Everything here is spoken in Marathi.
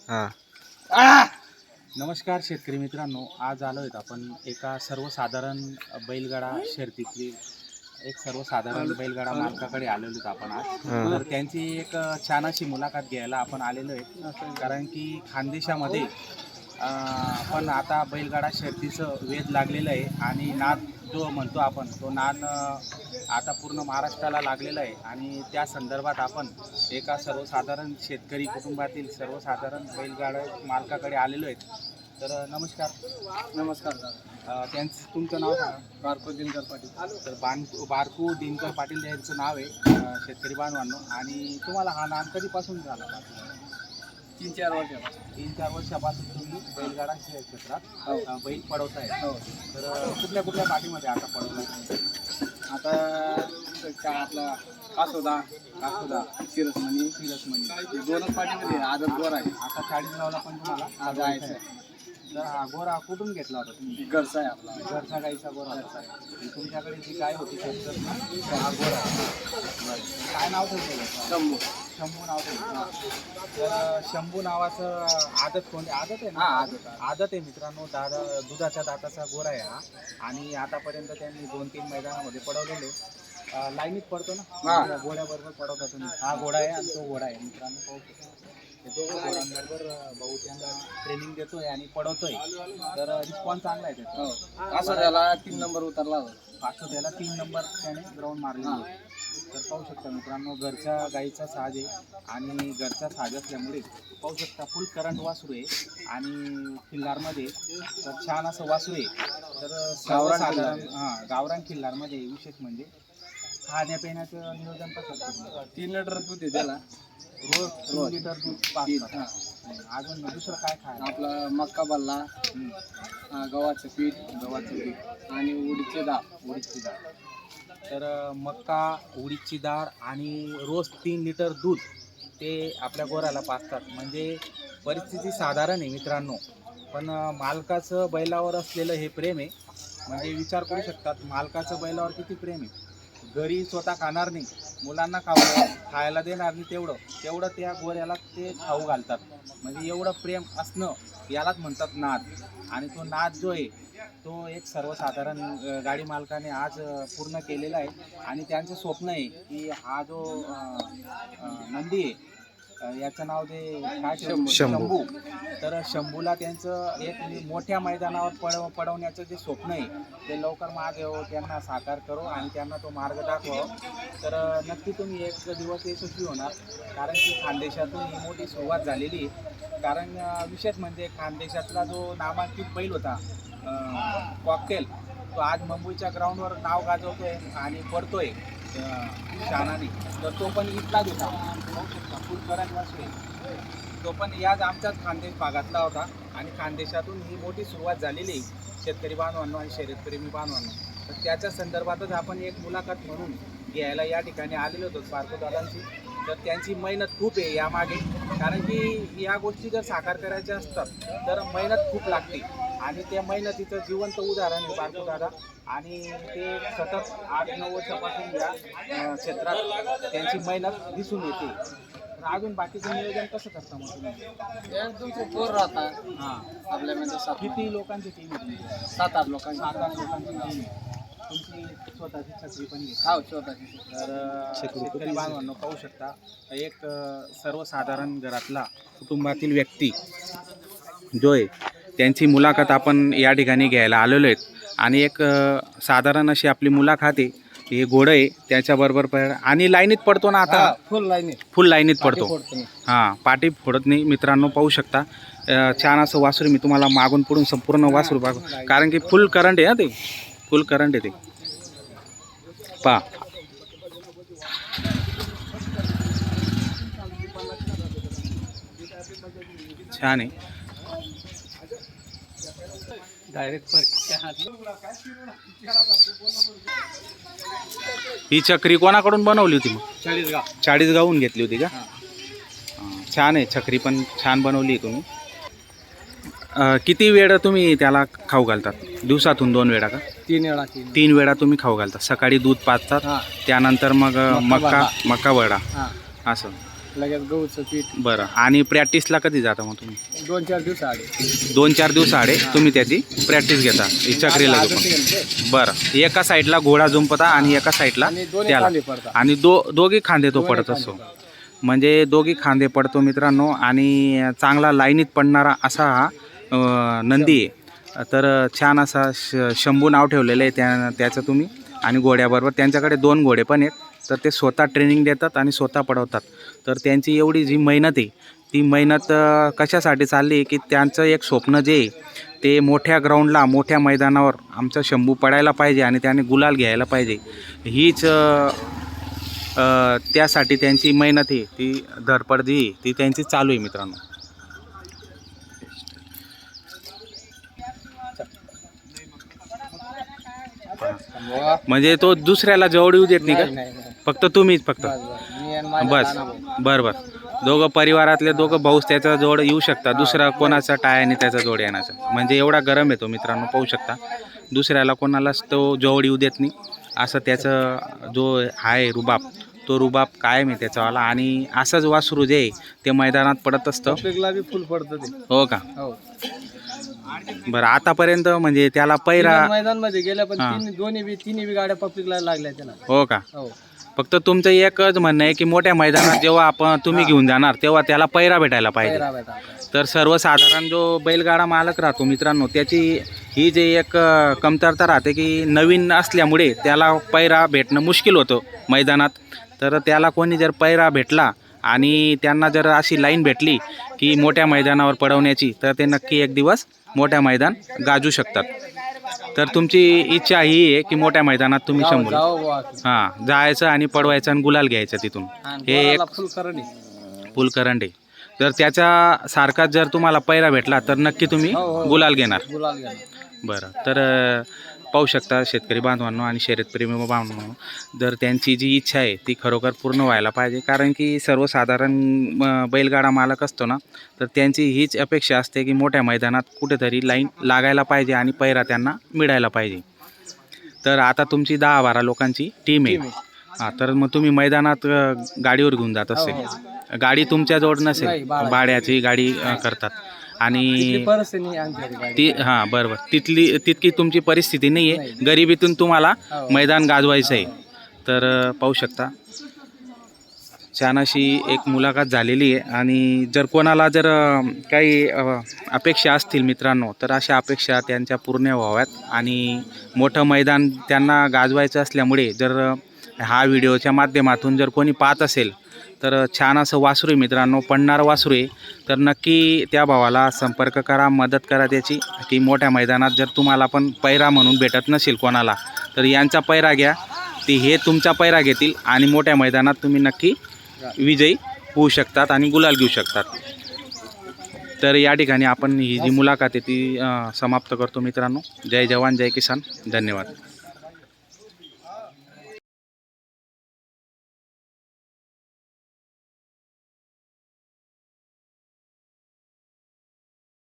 हा. नमस्कार शेतकरी मित्रांनो आज आलो आहेत आपण एका सर्वसाधारण बैलगाडा शर्यतीतली एक सर्वसाधारण बैलगाडा मालकाकडे आलेलो आहेत आपण आज. तर त्यांची एक छान अशी मुलाखत घ्यायला आपण आलेलो आहे. कारण की खानदेशामध्ये पण आता बैलगाडा शर्यतीचं वेध लागलेलं आहे आणि नाद जो म्हणतो आपण तो नाद अं, आता पूर्ण महाराष्ट्राला लागलेला आहे. आणि त्या संदर्भात आपण एका सर्वसाधारण शेतकरी कुटुंबातील सर्वसाधारण बैलगाडा मालकाकडे आलेलो आहेत तर नमस्कार. नमस्कार त्यांचं तुमचं नाव सांगा. बारको दिनकर पाटील. तर बान बारकू दिनकर पाटील यांचं नाव आहे शेतकरी बांधवांनो. आणि तुम्हाला हा नाम कधीपासून झाला? तीन चार वर्षापासून. तीन चार वर्षापासून तुम्ही बैलगाडा शे- क्षेत्रात हो. अं, बैल पडवताय. हो. तर अं, कुठल्या कुठल्या पाठीमध्ये आता पडवला आता काय आपला कासोदा कासोदा शिरसमणी. सिरसमणी हे दोनच पाठीमध्ये आहे. आदत गोर आहे. आता चाळीस गावला पण तुम्हाला हा जायचं तर हा गोरा कुठून घेतला होता तुम्ही? घरचा आहे आपला. घरचा गाईचा गोरा? घरचा आहे. तुमच्याकडे जी गाय होती शेतकरी ना हा गोरा. काय नाव ठेवलं शंभू. शंभू नाव ठेवलं तर शंभू नावाचं आदत कोणते? आदत आहे ना? आदत. आदत. आहे मित्रांनो. दादा दुधाच्या दाताचा गोरा आहे हा. आणि आतापर्यंत त्यांनी दोन तीन मैदानामध्ये पडवलेले. लाईनीत पडतो ना? हा. घोड्याबरोबर पडवता तुम्ही. हा घोडा आहे आणि तो घोडा आहे मित्रांनो. दोघं घोड्यांबरोबर अं, भाऊ त्यांना ट्रेनिंग देतोय आणि पडवतोय तर रिस्पॉन्स चांगला आहे त्याचा. हो. असं त्याला तीन नंबर उतरला पाचशे त्याला तीन नंबर त्याने ग्राउंड मारलेला आहे. तर पाहू शकता मित्रांनो घरच्या गाईचा साज आहे आणि घरचा साज असल्यामुळे पाहू शकता फुल करंट वासरू आहे आणि खिल्लारमध्ये तर छान असं वासरू आहे. तर सर्वसाधारण हां गावरान खिल्लारमध्ये विशेष म्हणजे. खाण्यापिण्याचं नियोजन कसं? तीन लिटर दूध आहे त्याला. रोज तीन लिटर दूध तीन, पाचतात हा. अजून दुसरं काय खायला आपला मक्का बल्ला गव्हाचं पीठ. गव्हाचं पीठ. आणि उडीदचे डाळ. उडीदची डाळ. तर अ, मक्का उडीदची डाळ आणि रोज तीन लिटर दूध ते आपल्या गोराला पाजतात. म्हणजे परिस्थिती साधारण आहे मित्रांनो. पण अ, मालकाचं बैलावर असलेलं हे प्रेम आहे. म्हणजे विचार करू शकतात मालकाचं बैलावर किती प्रेम आहे? घरी स्वतः खाणार नाही. मुलांना खाऊ खायला देणार नाही तेवढं. तेवढं त्या गोऱ्याला ते खाऊ घालतात. म्हणजे एवढं प्रेम असणं यालाच म्हणतात नाद. आणि तो नाद जो आहे तो एक सर्वसाधारण गाडी मालकाने आज पूर्ण केलेला आहे. आणि त्यांचं स्वप्न आहे की हा जो नंदी आहे याचं नाव ते काय ठेवलं? शंभू. शंभू तर शंभूला त्यांचं एक मोठ्या मैदानावर पडव पडवण्याचं जे स्वप्न आहे ते लवकर मागे हो त्यांना साकार करो आणि त्यांना तो मार्ग दाखवावं तर नक्की तुम्ही एक दिवस यशस्वी होणार कारण की खानदेशातून ही मोठी सुरुवात झालेली आहे कारण अ, विशेष म्हणजे खानदेशातला जो नामांकित बैल होता कॉकटेल तो आज मुंबईच्या ग्राउंडवर नाव गाजवतोय आणि पडतोय शानाने. तर तो पण इथलाच होता. पाहू शकता, फुल करंट तो पण याच आमच्याच खानदेश भागातला होता. आणि खानदेशातून ही मोठी सुरुवात झालेली आहे. शेतकरी बांधवांना आणि शर्यतप्रेमी बांधवांना. तर त्याच्या संदर्भातच आपण एक मुलाखत म्हणून घ्यायला या ठिकाणी आलेलो होतो पार्कोदारांची तर त्यांची मेहनत खूप आहे यामागे. कारण की या गोष्टी जर साकार करायच्या असतात तर मेहनत खूप लागते. आणि त्या मेहनतीचं जिवंत उदाहरण आहे बारको दादा. आणि ते सतत आठ नऊ वर्षापासून या क्षेत्रात त्यांची मेहनत दिसून येते. तर अजून बाकीचं नियोजन कसं करता मग तुम्ही? एकदम पोर राहतात. हां. आपल्या म्हणजे सात किती लोकांची टीम आहे सात आठ लोकांची. सात आठ लोकांची टीम आहे. तुमची स्वतःची छत्री पण हा स्वतःची तर शेतकरी बांधवांनो पाहू शकता एक सर्वसाधारण घरातला कुटुंबातील व्यक्ती जो आहे त्यांची मुलाखत आपण या ठिकाणी घ्यायला आलेलो आहेत. आणि एक साधारण अशी आपली मुलाखत आहे. हे घोडं आहे त्याच्याबरोबर पण आणि लाईनीत पडतो ना आता? फुल लाईन फुल लाईनीत पडतो. हां पाठी फोडत नाही. मित्रांनो पाहू शकता. छान असं वासरू मी तुम्हाला मागून पुढून संपूर्ण वासरू बघ कारण की फुल करंट आहे ना ते? फुल करंट आहे ते. पा छान आहे. डायरेक्ट ही चक्री कोणाकडून बनवली होती मग? चाळीस गाव चाळीस गावून घेतली होती का? हा. छान आहे छकरी पण छान बनवली आहे तुम्ही. अ, किती वेळा तुम्ही त्याला खाऊ घालतात? दिवसातून दोन वेळा का? तीन वेळा तीन तीन वेळा तुम्ही खाऊ घालता सकाळी दूध पाजतात हा. त्यानंतर मग अ, मका वडा. मका वडा. हा. असं. लगेच गहूचं पीठ. बरं. आणि प्रॅक्टिसला कधी जाता मग तुम्ही? दोन चार दिवस आले दोन चार दिवस आडे? तुम्ही त्याची प्रॅक्टिस घेता ही चक्रीला झोपून. बरं. एका साईडला घोडा झुंपता आणि एका साईडला आणि दोन्ही त्याला. खाली पडतात. आणि दो दोघी खांदे तो दोन्ही पडत खाली असतो पडतात. म्हणजे दोघी खांदे पडतो मित्रांनो. आणि चांगला लाईनीत पडणारा असा हा अं, नंदी आहे. तर छान असा श शंभू नाव ठेवलेलं आहे त्या त्याचं तुम्ही. आणि घोड्याबरोबर त्यांच्याकडे दोन घोडे पण आहेत. तर ते स्वतः ट्रेनिंग देतात आणि स्वतः पडवतात. तर त्यांची एवढी जी मेहनत आहे ती मेहनत कशासाठी चालली की त्यांचं एक स्वप्न जे आहे ते मोठ्या ग्राउंडला मोठ्या मैदानावर आमचा शंभू पडायला पाहिजे आणि त्याने गुलाल घ्यायला पाहिजे. हीच त्यासाठी त्यांची मेहनत आहे ती धडपड जी आहे, ती त्यांची चालू आहे मित्रांनो. म्हणजे तो दुसऱ्याला जवळ येऊ देत नाही का. फक्त तुम्हीच फक्त. बस, आणि. बर बर. दोघं परिवारातले दोघं भाऊस त्याचा जोड येऊ शकता. दुसरा कोणाचा टायाने त्याचा जोड येण्याचा. म्हणजे एवढा गरम आहे तो मित्रांनो पाहू शकता. दुसऱ्याला कोणालाच तो जवळ येऊ देत नाही. असं त्याचं जो आहे रुबाब तो रुबाब कायम आहे त्याचावाला आणि असंच वासरू जे ते मैदानात पडत असतं. फुल पडतं हो का? हो. बरं आतापर्यंत म्हणजे त्याला पैरा मैदानमध्ये गेल्या पण. तीन दोन्ही बी तिन्ही बी गाड्या पब्लिकला लागल्या त्याला. हो का? हो. फक्त तुमचं एकच म्हणणं आहे की मोठ्या मैदानात जेव्हा आपण तुम्ही घेऊन जाणार तेव्हा त्याला पैरा भेटायला पाहिजे. पैरा. तर सर्वसाधारण जो बैलगाडा मालक राहतो मित्रांनो त्याची ही जे एक अ, कमतरता राहते की नवीन असल्यामुळे त्याला पैरा भेटणं मुश्किल होतं मैदानात. तर त्याला कोणी जर पैरा भेटला आणि त्यांना जर अशी लाईन भेटली की मोठ्या मैदानावर पडवण्याची तर ते नक्की एक दिवस मोठ्या मैदान गाजू शकतात. तर तुमची इच्छा ही आहे की मोठ्या मैदानात तुम्ही शंभर. हां जायचं आणि पडवायचं आणि गुलाल घ्यायचं तिथून. हे एक पोराला फुल करणे फुल करंट आहे जर त्याच्या सारखाच जर तुम्हाला पैरा भेटला तर नक्की तुम्ही हो, हो. गुलाल घेणार. बरं तर पाहू शकता शेतकरी बांधवांनो आणि शर्यतप्रेमी बांधवांनो. जर त्यांची जी इच्छा आहे ती खरोखर पूर्ण व्हायला पाहिजे. कारण की सर्वसाधारण बैलगाडा मालक असतो ना तर त्यांची हीच अपेक्षा असते की मोठ्या मैदानात कुठेतरी लाईन लागायला पाहिजे आणि पैरा त्यांना मिळायला पाहिजे. तर आता तुमची दहा बारा लोकांची टीम आहे. हां तर मग तुम्ही मैदानात गाडीवर घेऊन जात हो, असेल गाडी तुमच्याजवळ नसेल. भाड्याची. गाडी करतात. आणि. ती हां बरं बरं तिथली तितकी तुमची परिस्थिती नाही आहे. गरिबीतून तुम्हाला हो. मैदान गाजवायचं आहे तर पाहू शकता छान अशी एक मुलाखत झालेली आहे आणि जर कोणाला जर काही अपेक्षा असतील मित्रांनो तर अशा अपेक्षा त्यांच्या पूर्ण व्हाव्यात आणि मोठं मैदान त्यांना गाजवायचं असल्यामुळे जर हा व्हिडिओच्या माध्यमातून जर कोणी पाहत असेल तर छान असं वासरू आहे मित्रांनो पडणार वासरू आहे. तर नक्की त्या भावाला संपर्क करा मदत करा त्याची की मोठ्या मैदानात जर तुम्हाला पण पैरा म्हणून भेटत नसेल कोणाला तर यांचा पैरा घ्या. ती हे तुमचा पैरा घेतील आणि मोठ्या मैदानात तुम्ही नक्की विजयी होऊ शकतात आणि गुलाल घेऊ शकतात. तर या ठिकाणी आपण ही जी मुलाखत आहे ती समाप्त करतो मित्रांनो. जय जवान जय किसान. धन्यवाद.